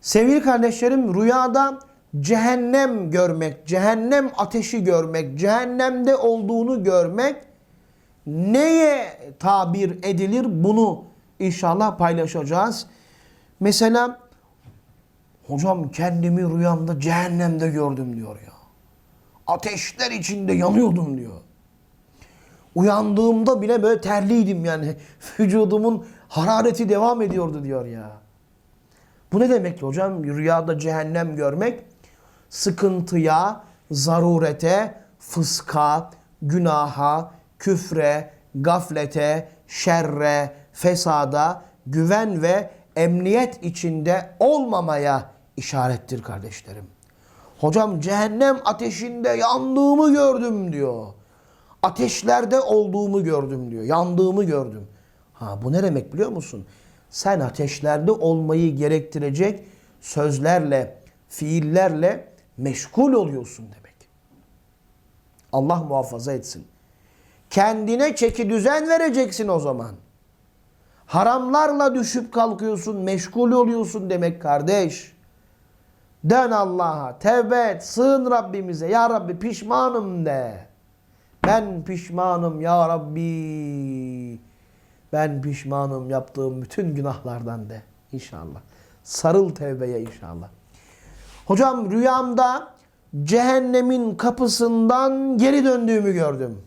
Sevgili kardeşlerim rüyada cehennem görmek, cehennem ateşi görmek, cehennemde olduğunu görmek neye tabir edilir bunu inşallah paylaşacağız. Mesela hocam kendimi rüyamda cehennemde gördüm diyor ya. Ateşler içinde yanıyordum diyor. Uyandığımda bile böyle terliydim yani. Vücudumun harareti devam ediyordu diyor ya. Bu ne demek hocam? Rüyada cehennem görmek sıkıntıya, zarurete, fıska, günaha, küfre, gaflete, şerre, fesada, güven ve emniyet içinde olmamaya işarettir kardeşlerim. Hocam cehennem ateşinde yandığımı gördüm diyor. Ateşlerde olduğumu gördüm diyor. Yandığımı gördüm. Ha bu ne demek biliyor musun? Sen ateşlerde olmayı gerektirecek sözlerle, fiillerle meşgul oluyorsun demek. Allah muhafaza etsin. Kendine çeki düzen vereceksin o zaman. Haramlarla düşüp kalkıyorsun, meşgul oluyorsun demek kardeş. Dön Allah'a, tevbe et, sığın Rabbimize. Ya Rabbi pişmanım de. Ben pişmanım ya Rabbi. Ben pişmanım yaptığım bütün günahlardan de inşallah. Sarıl tevbeye inşallah. Hocam rüyamda cehennemin kapısından geri döndüğümü gördüm.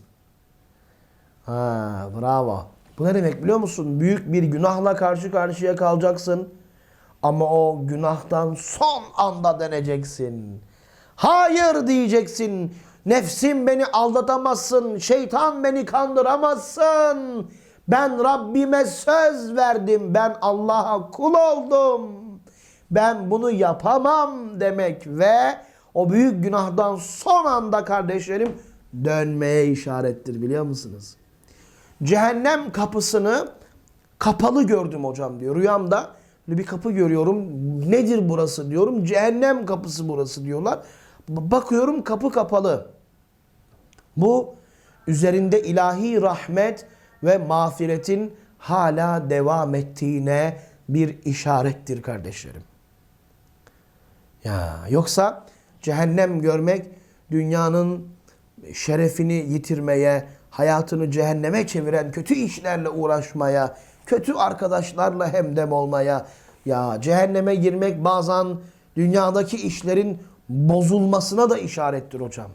Ha, bravo. Bu ne demek biliyor musun? Büyük bir günahla karşı karşıya kalacaksın. Ama o günahtan son anda döneceksin. Hayır diyeceksin. Nefsim beni aldatamazsın. Şeytan beni kandıramazsın. Ben Rabbime söz verdim. Ben Allah'a kul oldum. Ben bunu yapamam demek ve o büyük günahdan son anda kardeşlerim dönmeye işarettir biliyor musunuz? Cehennem kapısını kapalı gördüm hocam diyor. Rüyamda bir kapı görüyorum. Nedir burası diyorum. Cehennem kapısı burası diyorlar. Bakıyorum kapı kapalı. Bu üzerinde ilahi rahmet ve mağfiretin hala devam ettiğine bir işarettir kardeşlerim. Ya yoksa cehennem görmek dünyanın şerefini yitirmeye, hayatını cehenneme çeviren kötü işlerle uğraşmaya, kötü arkadaşlarla hemdem olmaya, ya cehenneme girmek bazen dünyadaki işlerin bozulmasına da işarettir hocam.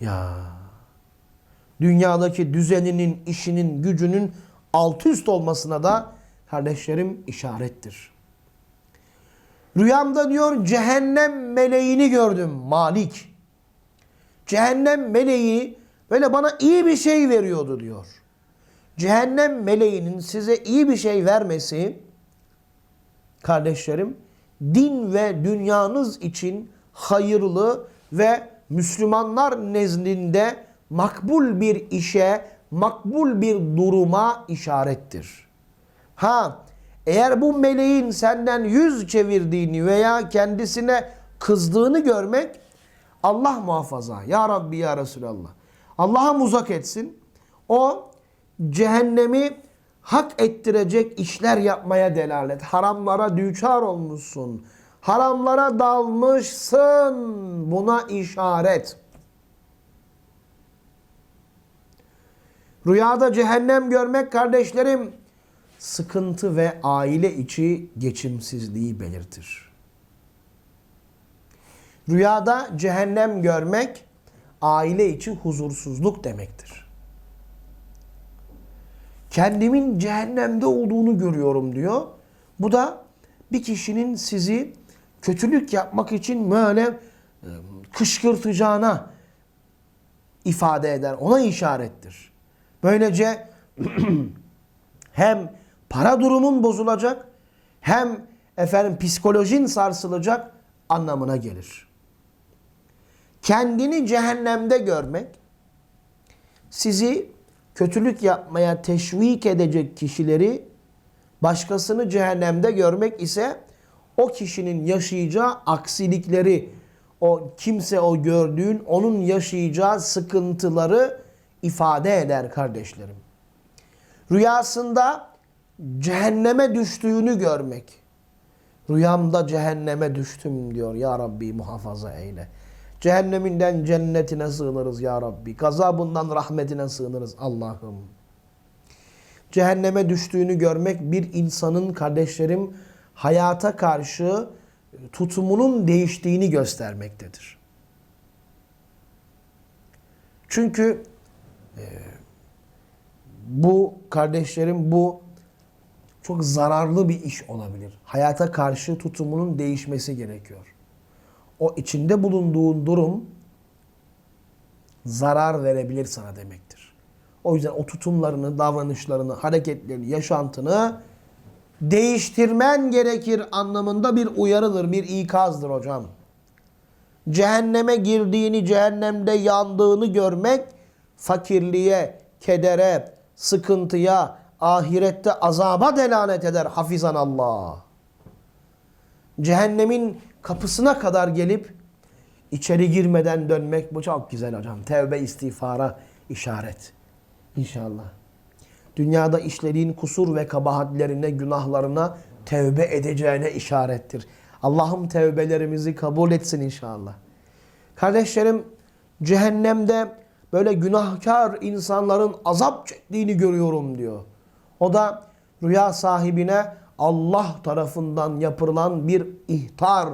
Ya dünyadaki düzeninin, işinin, gücünün alt üst olmasına da kardeşlerim işarettir. Rüyamda diyor cehennem meleğini gördüm Malik. Cehennem meleği böyle bana iyi bir şey veriyordu diyor. Cehennem meleğinin size iyi bir şey vermesi kardeşlerim din ve dünyanız için hayırlı ve Müslümanlar nezdinde makbul bir işe, makbul bir duruma işarettir. Ha eğer bu meleğin senden yüz çevirdiğini veya kendisine kızdığını görmek Allah muhafaza. Ya Rabbi ya Resulallah. Allah'a uzak etsin. O cehennemi hak ettirecek işler yapmaya delalet. Haramlara düçar olmuşsun. Haramlara dalmışsın. Buna işaret. Rüyada cehennem görmek kardeşlerim sıkıntı ve aile içi geçimsizliği belirtir. Rüyada cehennem görmek aile içi huzursuzluk demektir. Kendimin cehennemde olduğunu görüyorum diyor. Bu da bir kişinin sizi kötülük yapmak için böyle e, kışkırtacağına ifade eder. Ona işarettir. Böylece hem para durumun bozulacak hem efendim psikolojin sarsılacak anlamına gelir. Kendini cehennemde görmek sizi kötülük yapmaya teşvik edecek kişileri başkasını cehennemde görmek ise o kişinin yaşayacağı aksilikleri o kimse o gördüğün onun yaşayacağı sıkıntıları ifade eder kardeşlerim. Rüyasında cehenneme düştüğünü görmek Rüyamda cehenneme düştüm diyor. Ya Rabbi muhafaza eyle. Cehenneminden cennetine sığınırız ya Rabbi. Gazabından rahmetine sığınırız Allah'ım. Cehenneme düştüğünü görmek bir insanın kardeşlerim hayata karşı tutumunun değiştiğini göstermektedir. Çünkü bu kardeşlerim bu çok zararlı bir iş olabilir. Hayata karşı tutumunun değişmesi gerekiyor. O içinde bulunduğun durum zarar verebilir sana demektir. O yüzden o tutumlarını, davranışlarını, hareketlerini, yaşantını değiştirmen gerekir anlamında bir uyarıdır, bir ikazdır hocam. Cehenneme girdiğini, cehennemde yandığını görmek fakirliğe, kedere, sıkıntıya, ahirette azaba delalet eder hafizan Allah. Cehennemin kapısına kadar gelip içeri girmeden dönmek bu çok güzel hocam. Tevbe istiğfara işaret. İnşallah. Dünyada işlediğin kusur ve kabahatlerine, günahlarına tevbe edeceğine işarettir. Allah'ım tevbelerimizi kabul etsin inşallah. Kardeşlerim cehennemde böyle günahkar insanların azap çektiğini görüyorum diyor. O da rüya sahibine Allah tarafından yapılan bir ihtar,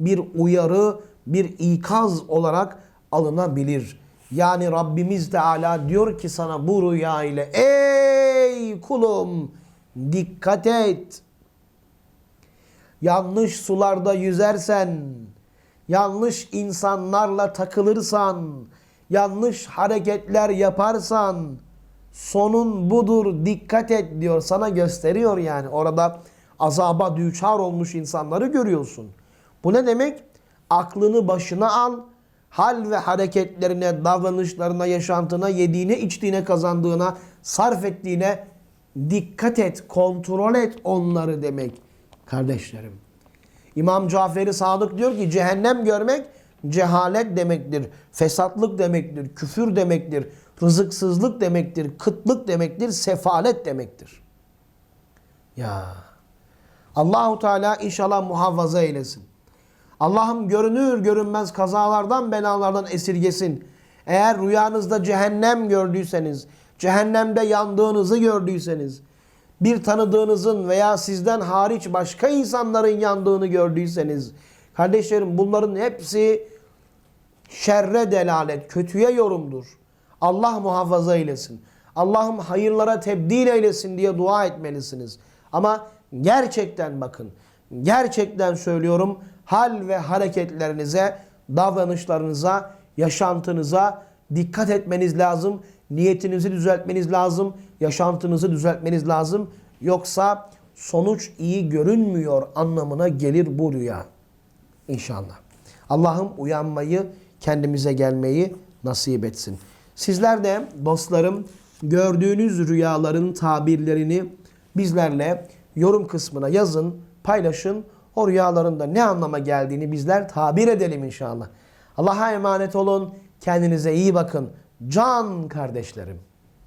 bir uyarı, bir ikaz olarak alınabilir. Yani Rabbimiz Teala diyor ki sana bu rüya ile ey kulum dikkat et. Yanlış sularda yüzersen, yanlış insanlarla takılırsan, yanlış hareketler yaparsan sonun budur dikkat et diyor. Sana gösteriyor yani. Orada azaba düçar olmuş insanları görüyorsun. Bu ne demek? Aklını başına al. Hal ve hareketlerine, davranışlarına, yaşantına, yediğine, içtiğine, kazandığına, sarf ettiğine dikkat et, kontrol et onları demek kardeşlerim. İmam Caferi Sadık diyor ki cehennem görmek cehalet demektir, fesatlık demektir, küfür demektir, rızıksızlık demektir, kıtlık demektir, sefalet demektir. Ya Allahu Teala inşallah muhafaza eylesin. Allah'ım görünür görünmez kazalardan belalardan esirgesin. Eğer rüyanızda cehennem gördüyseniz, cehennemde yandığınızı gördüyseniz, bir tanıdığınızın veya sizden hariç başka insanların yandığını gördüyseniz, kardeşlerim bunların hepsi şerre delalet, kötüye yorumdur. Allah muhafaza eylesin. Allah'ım hayırlara tebdil eylesin diye dua etmelisiniz. Ama gerçekten bakın, gerçekten söylüyorum hal ve hareketlerinize, davranışlarınıza, yaşantınıza dikkat etmeniz lazım. Niyetinizi düzeltmeniz lazım. Yaşantınızı düzeltmeniz lazım. Yoksa sonuç iyi görünmüyor anlamına gelir bu rüya. İnşallah. Allah'ım uyanmayı, kendimize gelmeyi nasip etsin. Sizler de dostlarım gördüğünüz rüyaların tabirlerini bizlerle yorum kısmına yazın, paylaşın. O rüyaların da ne anlama geldiğini bizler tabir edelim inşallah. Allah'a emanet olun. Kendinize iyi bakın. Can kardeşlerim.